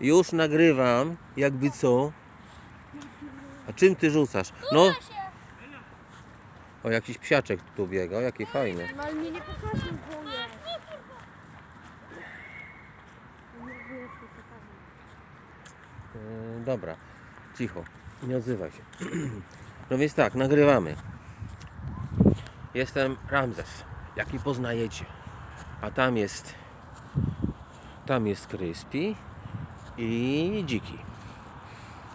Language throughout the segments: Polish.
Już nagrywam, jakby co. A czym ty rzucasz? No. O, jakiś psiaczek tu biega, o, jakie fajne. No ale mnie nie pokazuj, bo nie. E, dobra, cicho, nie odzywaj się. No więc tak, nagrywamy. Jestem Ramzes, jaki poznajecie. A tam jest, tam jest Crispy i Dziki.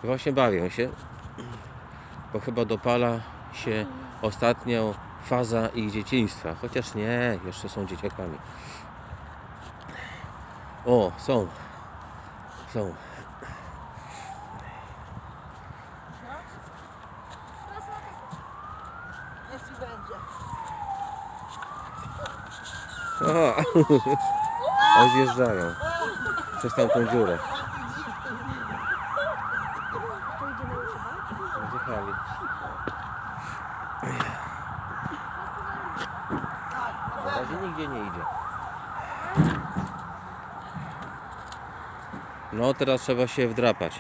Właśnie bawią się, bo chyba dopala się ostatnią faza ich dzieciństwa. Chociaż nie, jeszcze są dzieciakami. O, są. Są. Aha. O, zjeżdżają. Przez tamtą dziurę. To idzie na YouTube. Zjechali. Na razie nigdzie nie idzie. No teraz trzeba się wdrapać.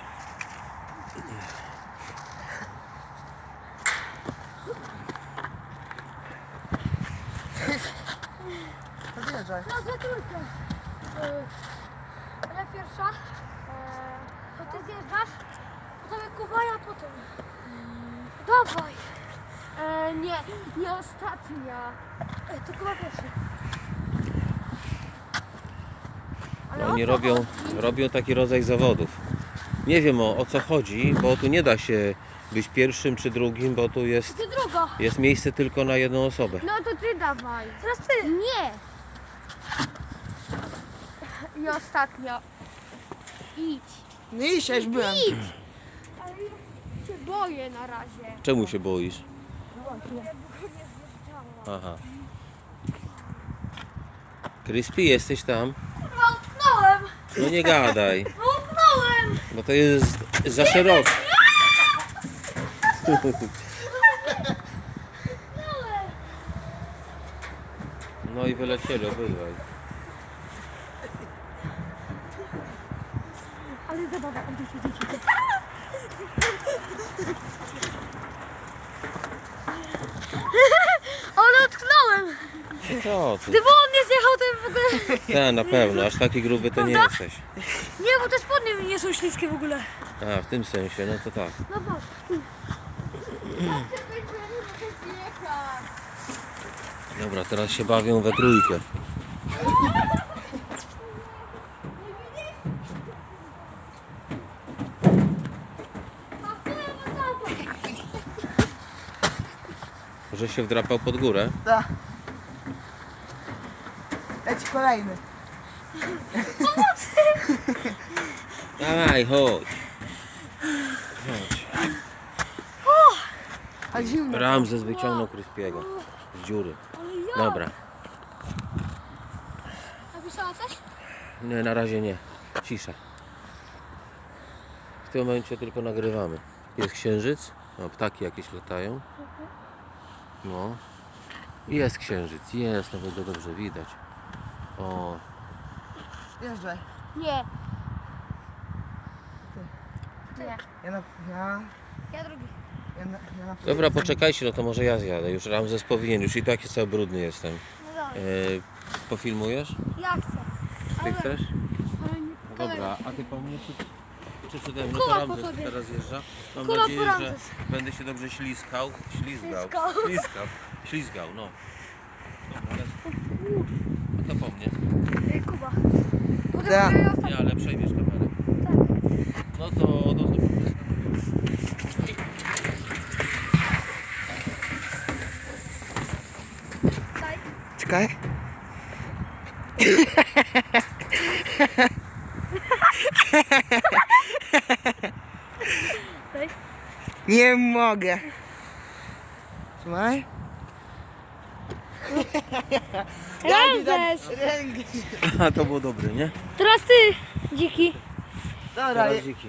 To zjeżdżaj. No, za trójkę. Ale pierwsza. E, to ty zjeżdżasz. Potem Kuba, ja potem. Dawaj. E, nie, nie ostatnia. E, to Kuba pierwszy. Ale Oni o co robią, chodzi? robią taki rodzaj zawodów. Nie wiem o, o co chodzi, bo tu nie da się być pierwszym czy drugim, bo tu jest, Ty jest miejsce tylko na jedną osobę. No to ty dawaj. Teraz ty. Nie. I ostatnia. Idź. Ja już byłem. Idź. Ale ja się boję na razie. Czemu się boisz? Aha. Crispy, jesteś tam? No, utknąłem. No nie gadaj, No, utknąłem. bo to jest za szeroko. No i wylecieli obydwaj. Ale zabawa, tam tu siedzicie. Ale utknąłem. Co ty? Gdyby on nie zjechał, to bym w ogóle... Ta, na pewno, aż taki gruby to nie jesteś. Nie, bo te spodnie nie są śliskie w ogóle. A, w tym sensie, no to tak. No patrz. Dobra, teraz się bawią we trójkę. Że się wdrapał pod górę. Da. Kolejny. Dawaj, chodź. Chodź. A zimno. Ramzes wyciągnął Kryspiego z dziury. Ale ja. Dobra. Napisała coś? Nie, na razie nie. Cisza. W tym momencie tylko nagrywamy. Jest księżyc. No, ptaki jakieś latają. No. I Jest księżyc. Jest, nawet go dobrze widać. O, Zjeżdżaj. Nie. Nie. Ja na... Ja... Ja drugi. Ja na... Ja na... Dobra, poczekajcie, no to może ja zjadę. Już Ramzes powinien, już i tak jest cały brudny jestem. No dobra. E, pofilmujesz? Ja chcę. Ty Ale- chcesz? Ale nie No dobra, a ty po mnie czy, czy przede mną? Kuba to po Ramzes tobie. teraz zjeżdża. Mam Kuba po nadzieję, że Ramzes. będę się dobrze ślizgał. Ślizgał. Ślizgał. Ślizgał. Ślizgał, no. Dobra. To po mnie. Kuba. Potem Ja. ja. ostatni. Nie, ale przejmiesz kamerę. Tak. No to do zobaczenia. Daj. Czekaj. Daj. Nie mogę. Trzymaj. Ramzes. A to było dobre, nie? Teraz ty, dziki. Dobra, Teraz dziki.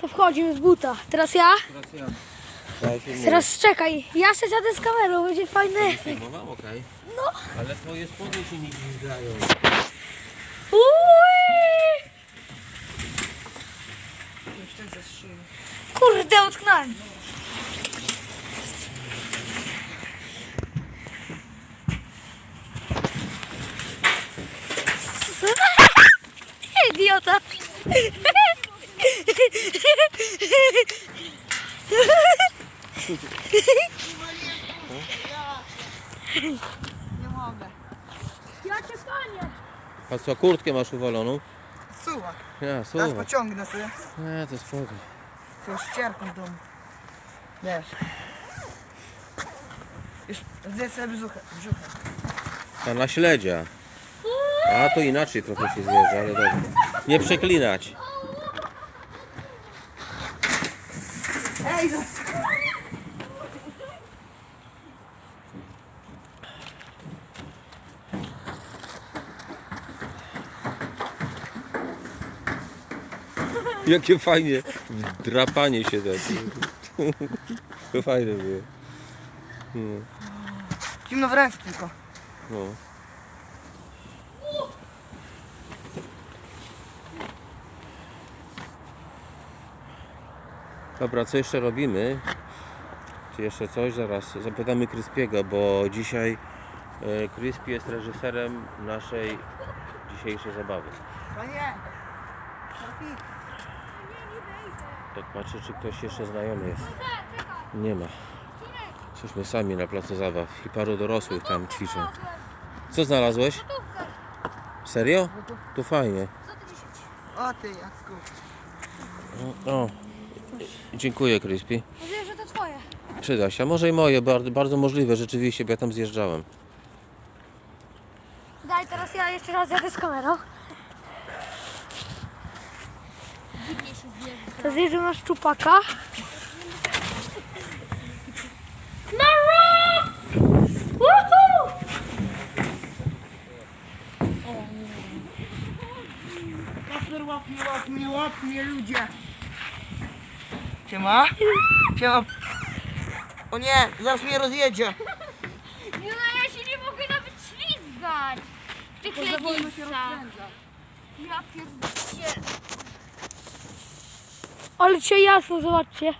To wchodzimy z buta. Teraz ja. Teraz ja. Teraz czekaj, ja się zjadę z kamerą, będzie fajne. Filmowałem, okej. No. Ale twoje spodnie się nie gwizdgają. Uuu, Jeszcze ze szyję. kurde, utknąłem. Nie mogę. Ja cię panie. A co, kurtkę masz uwaloną? Suwak. Ja, Teraz słuchaj. pociągnę sobie. Nie, to spoko. To ścierką w domu. Wiesz. Już zjedz sobie brzuchę. brzuchę. A na śledzia. A to inaczej trochę się zwierzę, ale dobrze. Nie przeklinać. Ej, no. Jakie fajnie drapanie się da. To fajne było. Zimno w ręce tylko. No. Dobra, co jeszcze robimy? Czy jeszcze coś? Zaraz zapytamy Crispiego, bo dzisiaj e, Crispy jest reżyserem naszej dzisiejszej zabawy. Panie. Trafi. Tak patrzę, czy ktoś jeszcze znajomy jest. Nie ma. Jesteśmy sami na placu zabaw i paru dorosłych tam ćwiczą. Co znalazłeś? Serio? To fajnie. O ty, Jacku. O, dziękuję Crispy. Mówię, że to twoje. Przyda się. A może i moje, bardzo, bardzo możliwe rzeczywiście, bo ja tam zjeżdżałem. Daj, teraz ja jeszcze raz jadę z kamerą. To zjeżdżam na szczupaka. Kasper, łap mnie, łap mnie, łap mnie, ludzie. Siema. Siema. O nie, zaraz mnie rozjedzie. No ja się nie mogę nawet ślizgać. W tych lednicach. Ja pierdolę. Ale cię jasno, zobaczcie.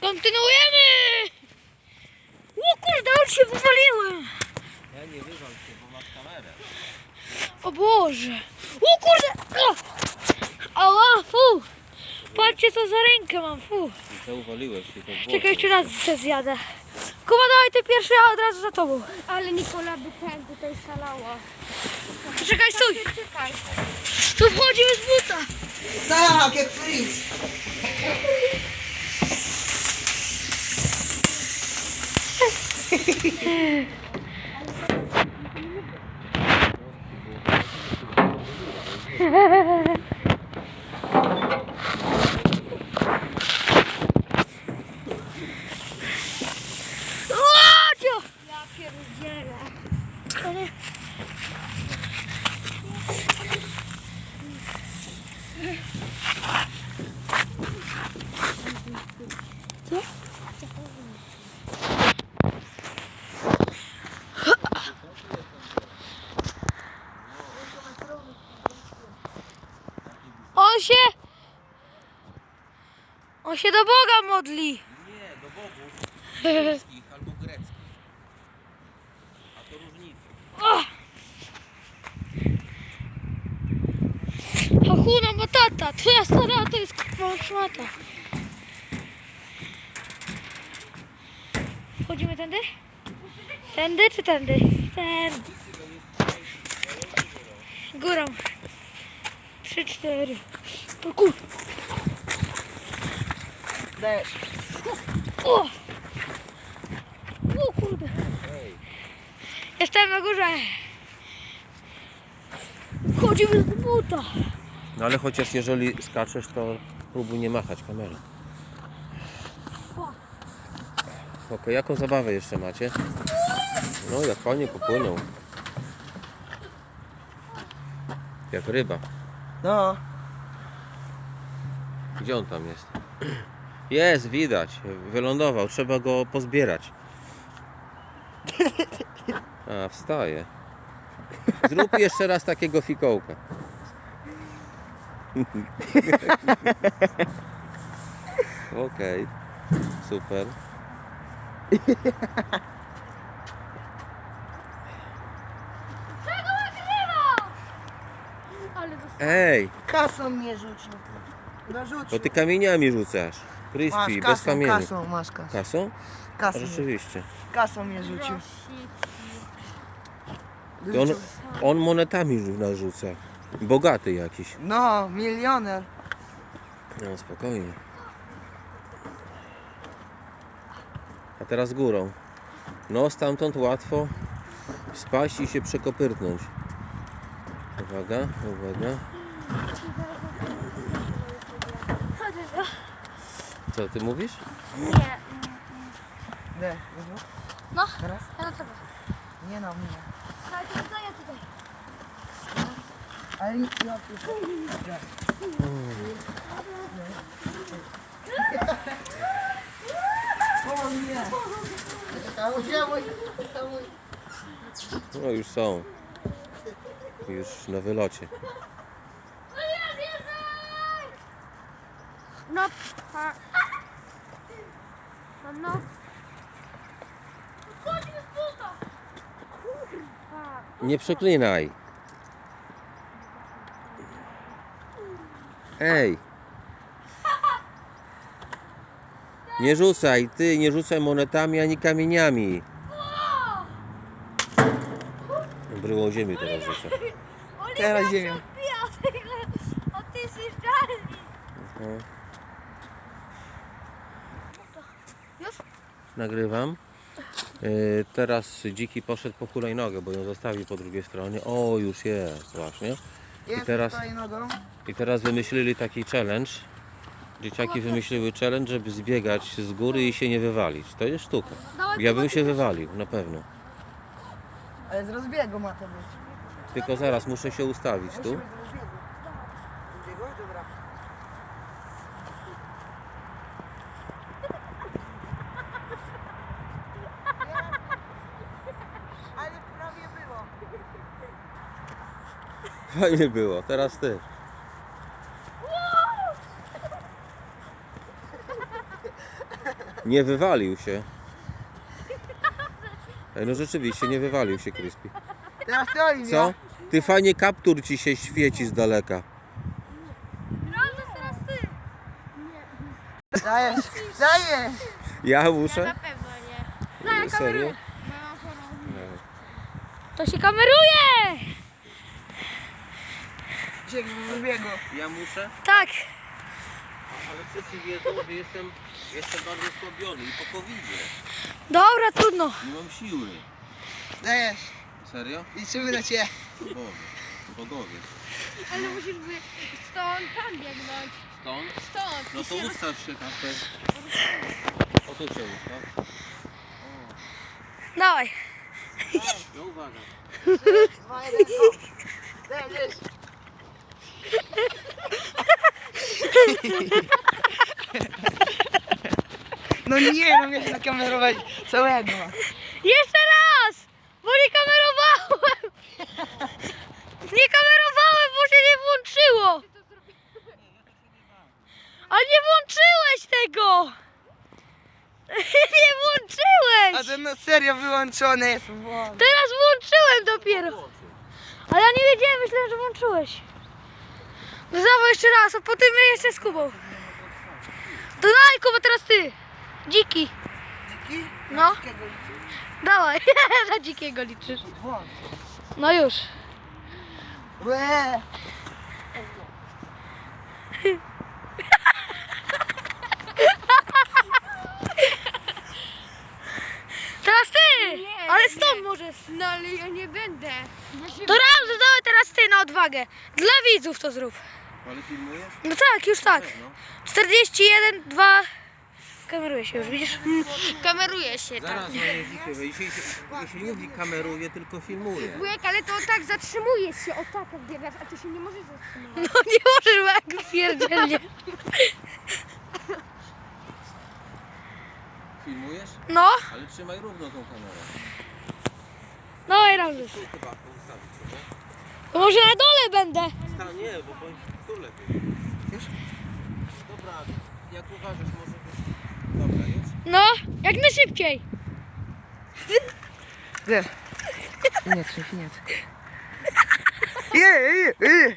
Kontynuujemy! O kurde, on się wywaliłem. Ja nie wywal się, bo masz kamerę. O Boże. O kurde. O! Ała, fu. Patrzcie co za rękę mam, fu. I to uwaliłeś się, to było. Czekaj, jeszcze raz se zjadę. Kuba, dawaj ty pierwszy, a od razu za tobą. Ale Nikola by ten tutaj szalała. Czekaj, stój. Tu wchodzimy z buta. Tak, jak Fritz. Łodzio! Ja pierdzielę. To nie- Co? On się... On się do Boga modli. Nie, do bogów polskich albo greckich. A to różnica. Hakuna Matata, twoja stara to jest kurwa szmata. Wchodzimy tędy? Tędy czy tędy? Tędy. Górą. Trzy, cztery. Parkour. Dajesz. O! O kurde. Jestem na górze. Wchodzimy do buta. No ale chociaż jeżeli skaczesz, to próbuj nie machać kamerą. Okej, jaką zabawę jeszcze macie? No, jak fajnie popłynął. Jak ryba. No. Gdzie on tam jest? Jest, widać. Wylądował. Trzeba go pozbierać. A, wstaje. Zrób jeszcze raz takiego fikołka. Okej. Super. Czego nagrywa? Ale dostałem. Ej, Kasą mnie rzucił. No rzucił. bo ty kamieniami rzucasz. Masz Crispy, bez kasą, kamieni. kasą, masz kasą. Kasą? Kasą, mnie- rzeczywiście. kasą mnie rzucił. I on, on monetami rzu- narzuca. Bogaty jakiś. No, milioner. No spokojnie. A teraz górą. No stamtąd łatwo spaść i się przekopyrtnąć. Uwaga, uwaga. Co ty mówisz? Nie. Nie, No, teraz? ja do tego. Nie na mnie. Ale to daję tutaj. Ale nie, ja O nie! No już są. Już na wylocie. No nie wierzę! No. No. Chodź mi z buta! Kurwa. Nie przeklinaj. Ej. Nie rzucaj, ty nie rzucaj monetami ani kamieniami. Bryłą ziemi teraz rzucę. Oliwia Teraz się ziemią. odbija od tego, od tej zjeżdżalni. Mhm. Już? Nagrywam. Yy, teraz dziki poszedł po hulajnogę, bo ją zostawił po drugiej stronie. O, już jest właśnie. Jest teraz-. I teraz wymyślili taki challenge. Dzieciaki wymyśliły challenge, żeby zbiegać z góry i się nie wywalić. To jest sztuka. Ja bym się wywalił, na pewno. Ale z rozbiegu ma to być. Tylko zaraz muszę się ustawić tu. Musi być z rozbiegu. Rozbiegu? Dobra. Ale prawie było. Fajnie było, teraz ty. Nie wywalił się. Ej, no rzeczywiście, nie wywalił się Crispy. Teraz ty Oliwia. Co? Ty fajnie kaptur ci się świeci z daleka. Rolda, teraz ty. Dajesz, dajesz. Ja muszę? pewno nie. No, ja Serio? kameruję. To się kameruje! Dzień rozbiegu. Ja muszę? Tak. Ale wszyscy wiedzą, że jestem, jestem bardzo osłabiony i po covid Dobra, trudno. Nie mam siły. Dajesz. Serio? Liczymy na ciebie. Bogowie. Bogowie. Ale musisz by stąd tam biegnąć. Stąd? Stąd. No to ustaw się tam też. O tu cię ustaw. Dawaj. No uwaga. Dwa, jeden, go. Dajesz. No nie, no miałeś nakamerować całego. Jeszcze raz! Bo nie kamerowałem! Nie kamerowałem, bo się nie włączyło! Ale nie włączyłeś tego! Nie A włączyłeś! to no serio wyłączone jest. Teraz włączyłem dopiero! Ale ja nie wiedziałem, myślałem, że włączyłeś. No dawaj jeszcze raz, a potem my jeszcze z Kubą. To daj Kuba, teraz ty! Dziki. Dziki? No. Dawaj, na dzikiego liczysz. No już. Łe. Teraz ty! ale stąd możesz. No ale ja nie będę. To Ramzy, dawaj teraz odwagę. Dla widzów to zrób. Ale filmujesz? No tak, już tak. No. 41, 2, kameruje się już, widzisz? Kameruje się, tak. Zaraz moje dziki wyjdzie. Jeśli, jeśli mówi kameruje, tylko filmuje. Wujek, ale to tak zatrzymujesz się, o tak jak biegasz, a ty się nie możesz zatrzymać. No nie możesz, bo jak pierdzielnie. Filmujesz? No, Ale trzymaj równo tą kamerę. no i Ramzes. Tu chyba ustawić, nie? To może na dole będę. Sta- nie, bo tu lepiej. Dobra, jak uważasz, może być... Dobra? No, jak najszybciej. Nie. Nie, trzeci, nie. Je, je, je.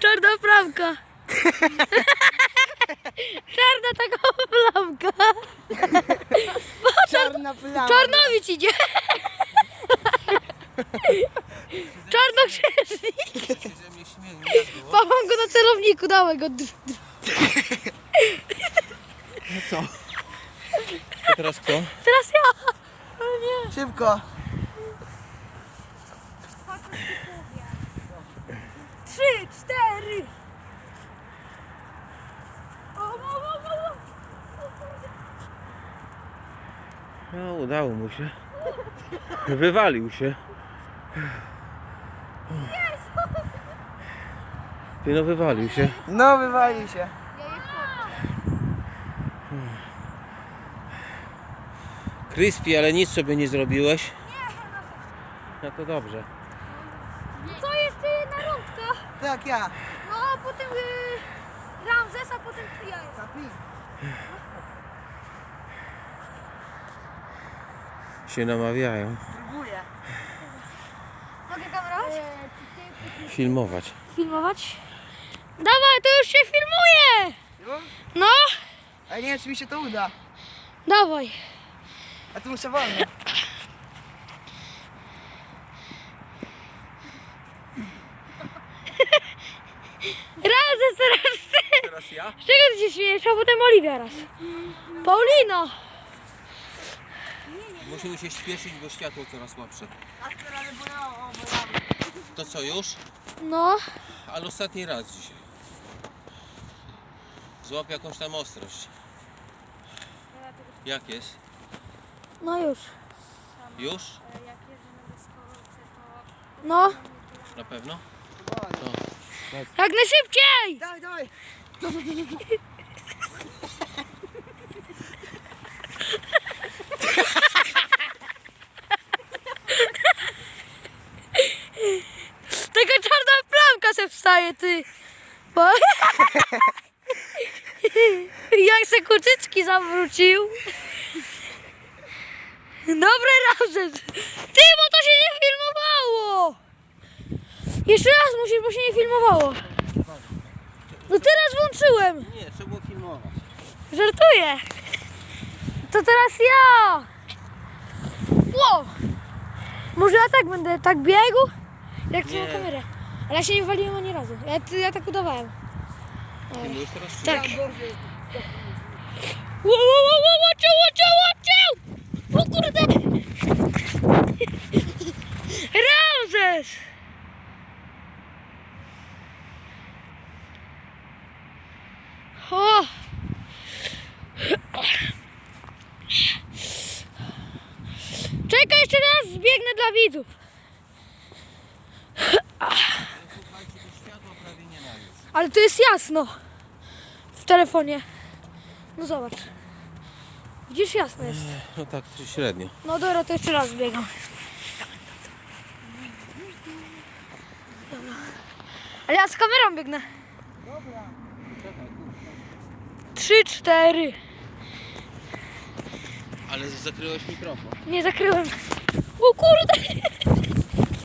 Czarna plamka. Czarna taka plamka. Plama. Czarnowic idzie. Czarnoksiężnik. Mam go na celowniku, dawaj go. Co? To teraz kto? Teraz ja. O nie. Szybko. Trzy, cztery. O, o, o, o, o. No, udało mu się. Wywalił się. Ty no wywalił się. No, wywalił się. Crispy, ale nic sobie nie zrobiłeś. No to dobrze. Co jeszcze jedna rundka? Tak, ja. No, a potem y, Ramzes, a potem ja jestem. Się namawiają. Filmować. Filmować? Dawaj, to już się filmuje! Już? No, Ale nie wiem, czy mi się to uda. dawaj. A tu muszę wolno. Ramzes, teraz ty! Teraz ja? Z czego ty się śmiejesz? A potem Oliwia raz. Paulino! Musimy się śpieszyć, bo światło coraz słabsze. To co, już? No, Ale ostatni raz dzisiaj. Złap jakąś tam ostrość. Jak jest? no już. Już? No, Na pewno? jak najszybciej! Dawaj, dawaj. wstaje, ty. Bo... Jak se kucyczki zawrócił. Dobre Ramzes. Ty, bo to się nie filmowało. Jeszcze raz musisz, bo się nie filmowało. No teraz włączyłem. Nie, trzeba było filmować. Żartuję. To teraz ja. Ło. Może ja tak będę, tak biegł? Jak trzymam kamerę. Ale ja się nie waliłem ani razu. Ja, ja tak udawałem. Filmujesz teraz? czy Tak. nie? Ło, ło, ło, ło, łocie, łocie, łocie! O kurde! Ramzes! O! Czekaj, jeszcze raz zbiegnę dla widzów. Słuchajcie, to światło prawie nie ma już. Ale to jest jasno. W telefonie. No zobacz. Widzisz, jasno jest. No tak, średnio. No dobra, to jeszcze raz zbiegam. Dobra. Ale ja z kamerą biegnę. Trzy, cztery. Ale zakryłeś mikrofon. Nie zakryłem. O kurde!